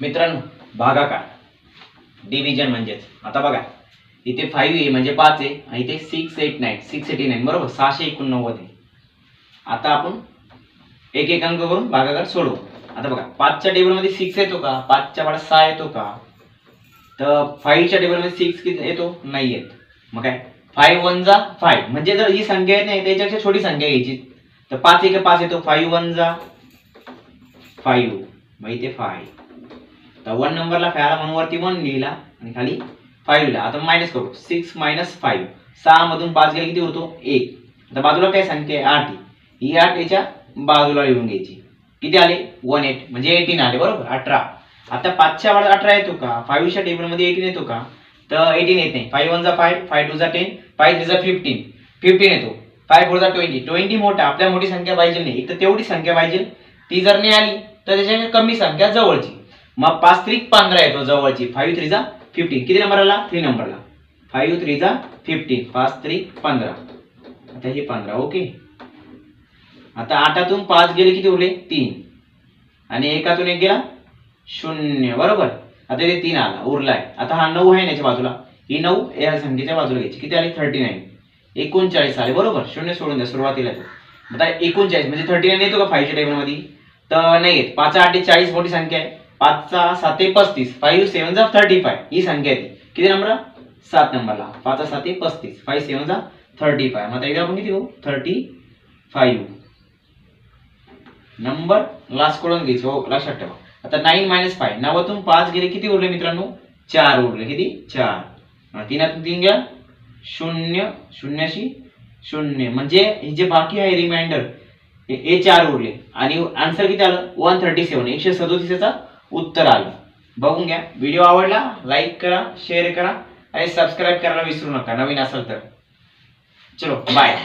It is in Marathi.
मित्रांनो भागाकार डिव्हिजन म्हणजेच. आता बघा. इथे फाईव्ह आहे म्हणजे पाच आहे. आणि इथे six eight nine six eighty nine बरोबर? सहाशे एकोणनव्वद आहे. आता आपण एक एक अंक करून भागाकार सोडवू. आता बघा. पाचच्या टेबलमध्ये सिक्स येतो का? पाचच्या वाड्यात सहा येतो का? तर फाईव्हच्या टेबलमध्ये सिक्स किती येतो? नाही येत. मग काय? फाईव्ह वन जा फाईव्ह म्हणजे जर ही संख्या आहे नाही त्याच्यापेक्षा छोटी संख्या घ्यायची. तर पाच एक पाच येतो. फाईव्ह वन जा फाईव्ह मग इथे फाईव्ह तर वन नंबरला फॅला म्हणून वरती वन लिहिला आणि खाली फाईव्ह लिहिला. आता मायनस करू. सिक्स मायनस फाईव्ह सहा मधून पाच गेले किती होतो एक. आता बाजूला काय संख्या आहे. आठ ही आठ याच्या बाजूला लिहून घ्यायची. किती आले? वन एट म्हणजे एटीन आले बरोबर? अठरा. आता पाचच्या वाढ अठरा येतो का? फाईव्हच्या टेबलमध्ये एटीन येतो का? तर एटीन येत नाही. फाईव्ह वन जा five five two ten five थ्रीचा fifteen fifteen येतो. फाय फोरचा ट्वेंटी ट्वेंटी मोठा. आपल्या मोठी संख्या पाहिजे नाही. एक तर तेवढी संख्या पाहिजे. ती जर नाही आली तर त्याच्या कमी संख्या जवळची. मग पाच त्रिक पंधरा येतो जवळची. फाईव्ह थ्री जा फिफ्टीन किती नंबर आला? थ्री नंबरला फाईव्ह थ्री जा फिफ्टीन पाच त्रिक पंधरा. आता हे पंधरा ओके आता आठातून पाच गेले किती उरले? तीन. आणि एकातून एक गेला? शून्य. बरोबर? आता ते तीन आला. उरलाय. आता हा नऊ आहे ना याच्या बाजूला. ही नऊ या संख्येच्या बाजूला घ्यायची. किती आली? थर्टी नाईन एकोणचाळीस आले. बरोबर? शून्य सोडून द्या. सुरुवातीला आता एकोणचाळीस म्हणजे थर्टी नाईन येतो का? फाईव्हच्या टेबलमध्ये तर नाही येत. पाच आठ चाळीस मोठी संख्या आहे. पाचचा साते पस्तीस. फाईव्ह सेवन जा थर्टी फाय ही संख्या आहे किती नंबर सात नंबरला पाचचा साते पस्तीस. फाईव्ह सेवन जा थर्टी फाय मग आता एकदा आपण किती होऊ? थर्टी फाईव्ह नंबर लास्ट कोडून घ्यायचे. हो लक्षात ठेवा. आता नाईन मायनस फाय नव्वदून पाच गेले किती उरले मित्रांनो? चार उरले. किती? चार. तीनातून तीन घ्या. शून्य. शून्याशी शून्य. म्हणजे हे जे बाकी आहे रिमाइंडर हे चार उरले. आणि आन्सर किती आलं? वन थर्टी सेवन एकशे सदोतीसचा उत्तर आलं. बघून घ्या. व्हिडिओ आवडला लाईक करा शेअर करा आणि सबस्क्राईब करायला विसरू नका. नवीन असेल तर. चलो बाय